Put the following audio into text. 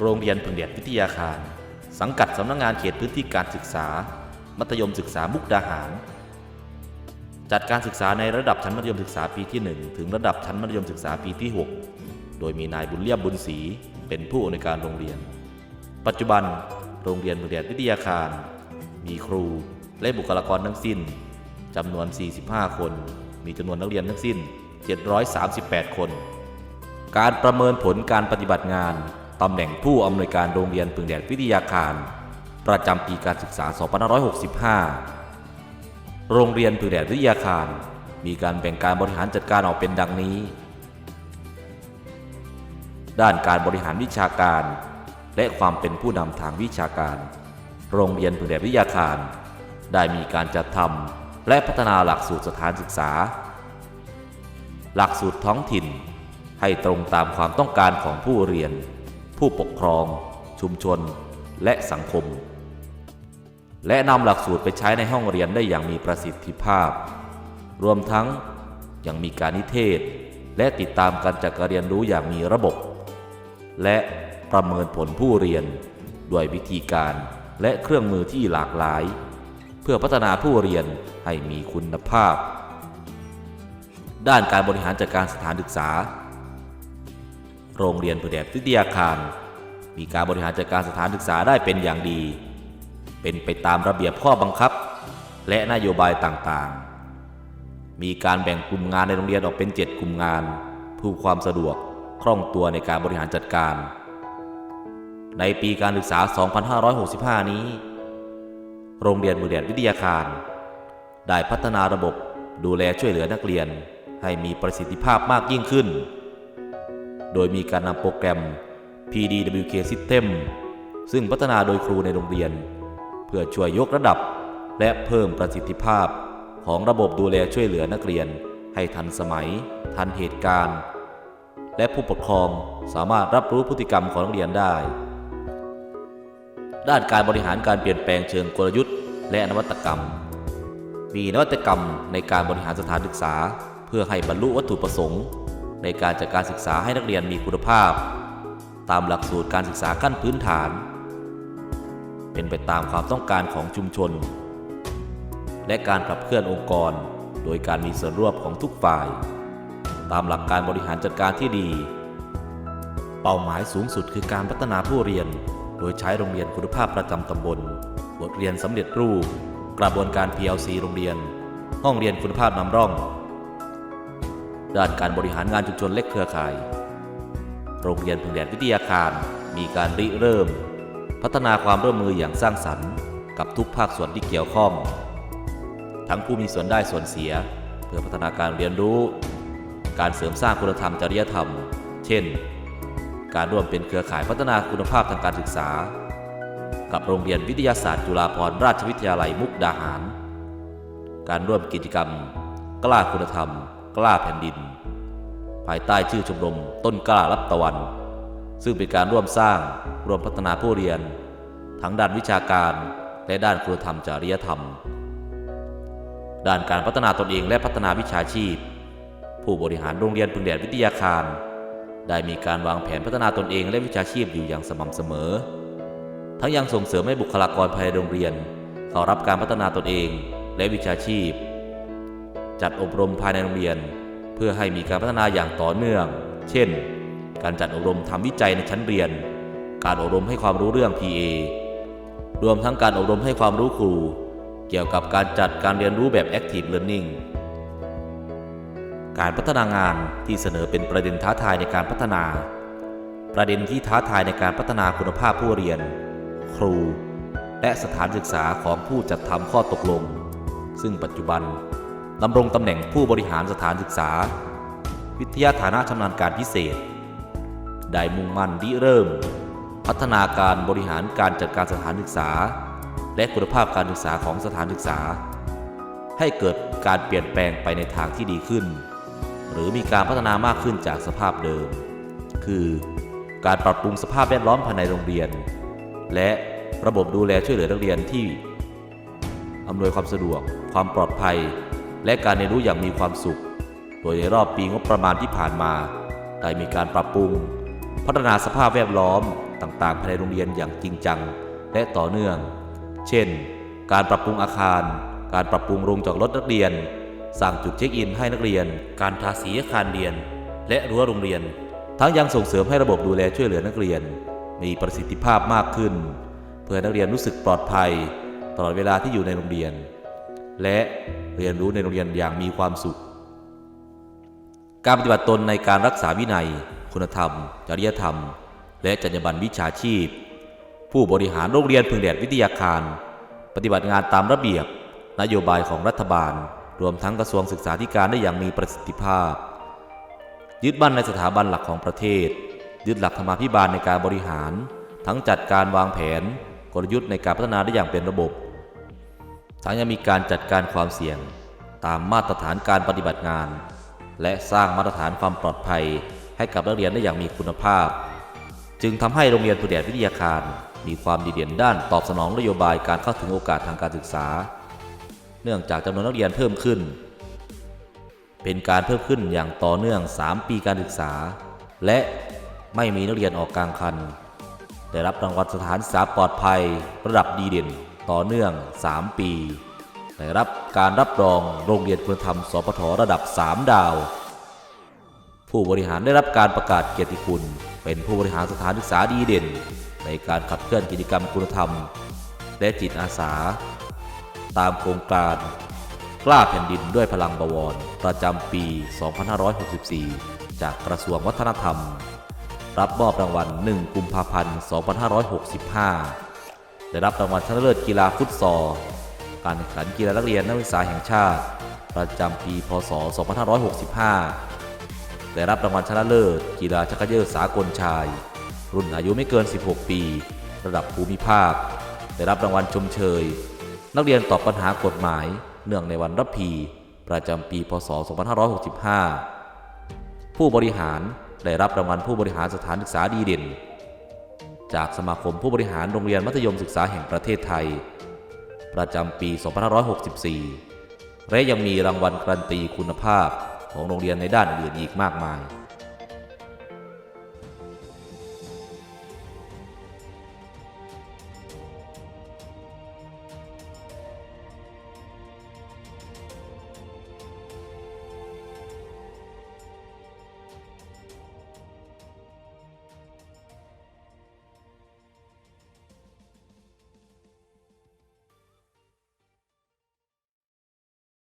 โรงเรียนพึงเดชวิทยาคาร สังกัดสำนักงานเขตพื้นที่การศึกษา มัธยมศึกษามุกดาหาร จัดการศึกษาในระดับชั้นมัธยมศึกษาปีที่ 1 ถึงระดับชั้นมัธยมศึกษาปีที่ 6 โดยมีนายบุญเลียมบุญศรีเป็นผู้อำนวยการโรงเรียน ปัจจุบัน โรงเรียนพึงเดชวิทยาคาร มีครูและบุคลากรทั้งสิ้นจำนวน 45 คน มีจำนวนนักเรียนทั้งสิ้น 738 คน การประเมินผลการปฏิบัติงาน ตำแหน่งผู้อำนวยการโรงเรียนพึงแดดวิทยาคาร ประจำปีการศึกษา 2565 โรงเรียนพึงแดดวิทยาคาร มีการแบ่งการบริหารจัดการออกเป็นดังนี้ ด้านการบริหารวิชาการ และความเป็นผู้นำทางวิชาการ โรงเรียนพึงแดดวิทยาคาร ได้มีการจัดทำและพัฒนาหลักสูตรสถานศึกษา หลักสูตรท้องถิ่นให้ตรงตามความต้องการของผู้เรียน ผู้ปกครอง ชุมชน และสังคม และนำหลักสูตรไปใช้ในห้องเรียนได้อย่างมีประสิทธิภาพ รวมทั้งยังมีการนิเทศ และติดตามการจัดการเรียนรู้อย่างมีระบบ และประเมินผลผู้เรียน ด้วยวิธีการและเครื่องมือที่หลากหลาย เพื่อพัฒนาผู้เรียนให้มีคุณภาพ ด้านการบริหารจัดการสถานศึกษา โรงเรียนผือแดดวิทยาคาร มีการบริหารจัดการสถานศึกษาได้เป็นอย่างดี เป็นไปตามระเบียบข้อบังคับ และนโยบายต่างๆ มีการแบ่งกลุ่มงานในโรงเรียนออกเป็น 7 กลุ่มงานเพื่อความสะดวกคล่องตัวในการบริหารจัดการ ในปีการศึกษา 2565 นี้ โรงเรียนมือแดดวิทยาคาร ได้พัฒนาระบบดูแลช่วยเหลือนักเรียนให้มีประสิทธิภาพมากยิ่งขึ้น โดยมีการนำโปรแกรม PDWK System ซึ่งพัฒนาโดยครูในโรงเรียน เพื่อช่วยยกระดับ และเพิ่มประสิทธิภาพ ของระบบดูแลช่วยเหลือนักเรียน ให้ทันสมัย ทันเหตุการณ์ และผู้ปกครองสามารถรับรู้พฤติกรรมของนักเรียนได้ ด้านการบริหารการเปลี่ยนแปลงเชิงกลยุทธ์ และนวัตกรรม มีนวัตกรรมในการบริหารสถานศึกษา เพื่อให้บรรลุวัตถุประสงค์ ในการจัดการศึกษาให้นักเรียนมีคุณภาพ ตามหลักสูตรการศึกษาขั้นพื้นฐาน เป็นไปตามความต้องการของชุมชน และการขับเคลื่อนองค์กร โดยการมีส่วนร่วมของทุกฝ่าย ตามหลักการบริหารจัดการที่ดี เป้าหมายสูงสุดคือการพัฒนาผู้เรียน โดยใช้โรงเรียนคุณภาพประจำตำบล บทเรียนสำเร็จรูป กระบวนการ PLC โรงเรียน ห้องเรียนคุณภาพนำร่อง ด้านการบริหารงานชุมชนเล็กเครือข่าย โรงเรียนพึงแดดวิทยาคาร มีการริเริ่ม พัฒนาความร่วมมืออย่างสร้างสรรค์กับทุกภาคส่วนที่เกี่ยวข้อง ทั้งผู้มีส่วนได้ส่วนเสีย เพื่อพัฒนาการเรียนรู้ การเสริมสร้างคุณธรรมจริยธรรม เช่น การร่วมเป็นเครือข่ายพัฒนาคุณภาพทางการศึกษา กับโรงเรียนวิทยาศาสตร์จุฬาภรณราชวิทยาลัยมุกดาหาร การร่วมกิจกรรม กล้าคุณธรรม กล้าแผ่นดิน ภายใต้ชื่อชมรมต้นกล้ารับตะวัน ซึ่งเป็นการร่วมสร้างร่วมพัฒนาผู้เรียน ทั้งด้านวิชาการและด้านคุณธรรมจริยธรรม ด้านการพัฒนาตนเองและพัฒนาวิชาชีพ ผู้บริหารโรงเรียนพึงแดดวิทยาคาร ได้มีการวางแผนพัฒนาตนเองและวิชาชีพอยู่อย่างสม่ำเสมอ ทั้งยังส่งเสริมให้บุคลากรภายในโรงเรียนเข้ารับการพัฒนาตนเองและวิชาชีพ จัดอบรมภายในโรงเรียน เพื่อให้มีการพัฒนาอย่างต่อเนื่อง เช่น การจัดอบรมทำวิจัยในชั้นเรียน การอบรมให้ความรู้เรื่อง PA รวมทั้งการอบรมให้ความรู้ครู เกี่ยวกับการจัดการเรียนรู้แบบ Active Learning การพัฒนางานที่เสนอเป็นประเด็นท้าทายในการพัฒนา ประเด็นที่ท้าทายในการพัฒนาคุณภาพผู้เรียน ครู และสถานศึกษาของผู้จัดทำข้อตกลง ซึ่งปัจจุบัน ดำรงตำแหน่งผู้บริหารสถานศึกษา วิทยาฐานะชำนาญการพิเศษ ได้มุ่งมั่นริเริ่ม พัฒนาการบริหารการจัดการสถานศึกษา และคุณภาพการศึกษาของสถานศึกษา ให้เกิดการเปลี่ยนแปลงไปในทางที่ดีขึ้น หรือมีการพัฒนามากขึ้นจากสภาพเดิม คือการปรับปรุงสภาพแวดล้อมภายในโรงเรียน และระบบดูแลช่วยเหลือนักเรียนที่อำนวยความสะดวก ความปลอดภัย และการเรียนรู้อย่างมีความสุข โดยในรอบปีงบประมาณที่ผ่านมา ได้มีการปรับปรุง พัฒนาสภาพแวดล้อมต่างๆภายในโรงเรียนอย่างจริงจัง และต่อเนื่อง เช่น การปรับปรุงอาคาร การปรับปรุงโรงจอดรถนักเรียน สร้างจุดเช็คอินให้นักเรียน การทาสีอาคารเรียน และรั้วโรงเรียน ทั้งยังส่งเสริมให้ระบบดูแลช่วยเหลือนักเรียน มีประสิทธิภาพมากขึ้น เพื่อนักเรียนรู้สึกปลอดภัย ตลอดเวลาที่อยู่ในโรงเรียน และเรียนรู้ในโรงเรียนอย่างมีความสุข การปฏิบัติตนในการรักษาวินัย คุณธรรม จริยธรรม และจรรยาบรรณวิชาชีพ ผู้บริหารโรงเรียนพึงแดดวิทยาคาร ปฏิบัติงานตามระเบียบ นโยบายของรัฐบาล รวมทั้งกระทรวงศึกษาธิการได้อย่างมีประสิทธิภาพ ยึดมั่นในสถาบันหลักของประเทศ ยึดหลักธรรมาภิบาลในการบริหาร ทั้งจัดการวางแผน กลยุทธ์ในการพัฒนาได้อย่างเป็นระบบ ทั้งยังมีการจัดการความเสี่ยง ตามมาตรฐานการปฏิบัติงาน และสร้างมาตรฐานความปลอดภัย ให้กับนักเรียนได้อย่างมีคุณภาพ จึงทำให้โรงเรียนผู้แดดวิทยาคาร มีความดีเด่นด้านตอบสนองนโยบายการเข้าถึงโอกาสทางการศึกษา เนื่องจากจำนวนนักเรียนเพิ่มขึ้น เป็นการเพิ่มขึ้นอย่างต่อเนื่อง 3 ปีการศึกษา และไม่มีนักเรียนออกกลางคัน ได้รับรางวัลสถานศึกษาปลอดภัย ระดับดีเด่น ต่อเนื่อง 3 ปีได้รับการรับรองโรงเรียนคุณธรรม สพทระดับ 3 ดาว ผู้บริหารได้รับการประกาศเกียรติคุณ เป็นผู้บริหารสถานศึกษาดีเด่น ในการขับเคลื่อนกิจกรรมคุณธรรม และจิตอาสา ตามโครงการกล้าแผ่นดินด้วยพลังบวร ประจำปี 2564 จากกระทรวงวัฒนธรรม รับมอบรางวัล 1 กุมภาพันธ์ 2565 ได้รับรางวัลชนะเลิศกีฬาฟุตซอล การแข่งขันกีฬานักเรียนนักศึกษาแห่งชาติ ประจำปี พศ 2565 ได้รับรางวัลชนะเลิศ กีฬาชักเยอร์สากลชาย รุ่นอายุไม่เกิน 16 ปี ระดับภูมิภาค ได้รับรางวัลชมเชย นักเรียนตอบปัญหากฎหมาย เนื่องในวันรับพี ประจำปี พศ 2565 ผู้บริหารได้รับรางวัลผู้บริหารสถานศึกษาดีเด่น จากสมาคมผู้บริหารโรงเรียนมัธยมศึกษาแห่งประเทศไทย ประจำปี 2564 และยังมีรางวัลการันตีคุณภาพของโรงเรียนในด้านอื่นอีกมากมาย